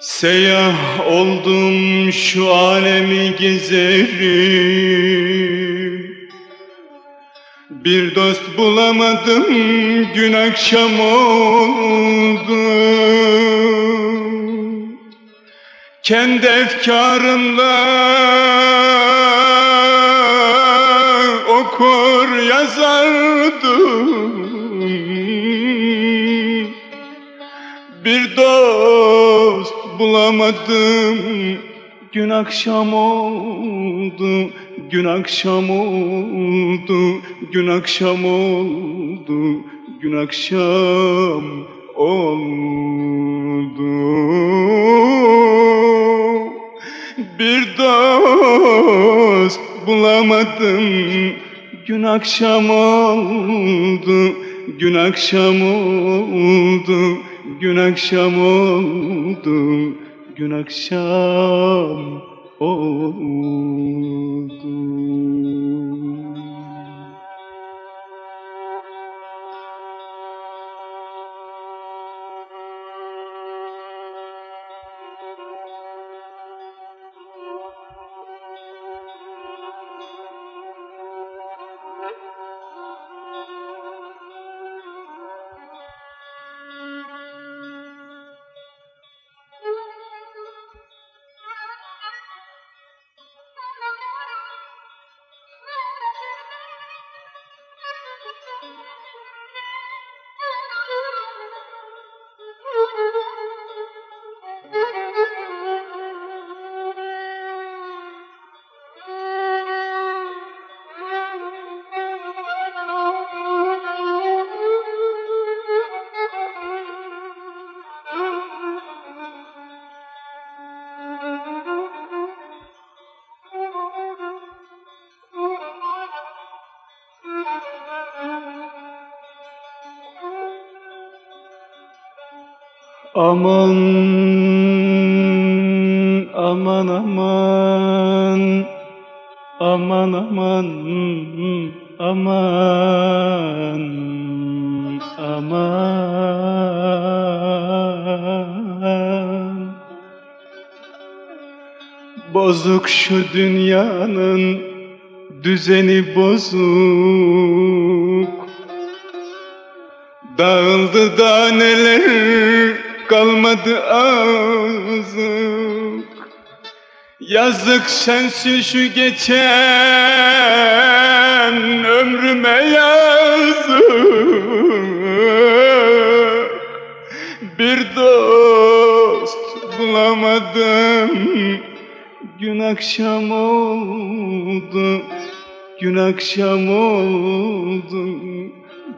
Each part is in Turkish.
Seyyah oldum şu alemi gezerim. Bir dost bulamadım gün akşam oldu Kendi efkarımla okur yazardım. Bir dost bulamadım Gün akşam oldu, gün akşam oldu, gün akşam oldu, gün akşam oldu. Bir dost bulamadım, gün akşam oldu, gün akşam oldu, gün akşam oldu, gün akşam oldu. Aman aman aman aman aman aman aman. Bozuk şu dünyanın düzeni bozuk. Dağıldı da neler kalmadı azık Yazık sensin şu geçen ömrüme yazık. Bir dost bulamadım Gün akşam oldu. Gün akşam oldu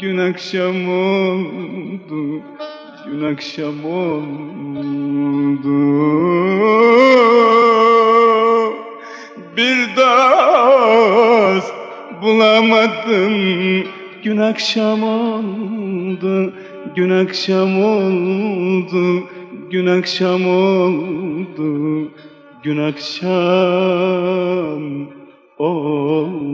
Gün akşam oldu Gün akşam oldu. Bir dost bulamadım. Gün akşam oldu. Gün akşam oldu. Gün akşam oldu. Gün akşam oldu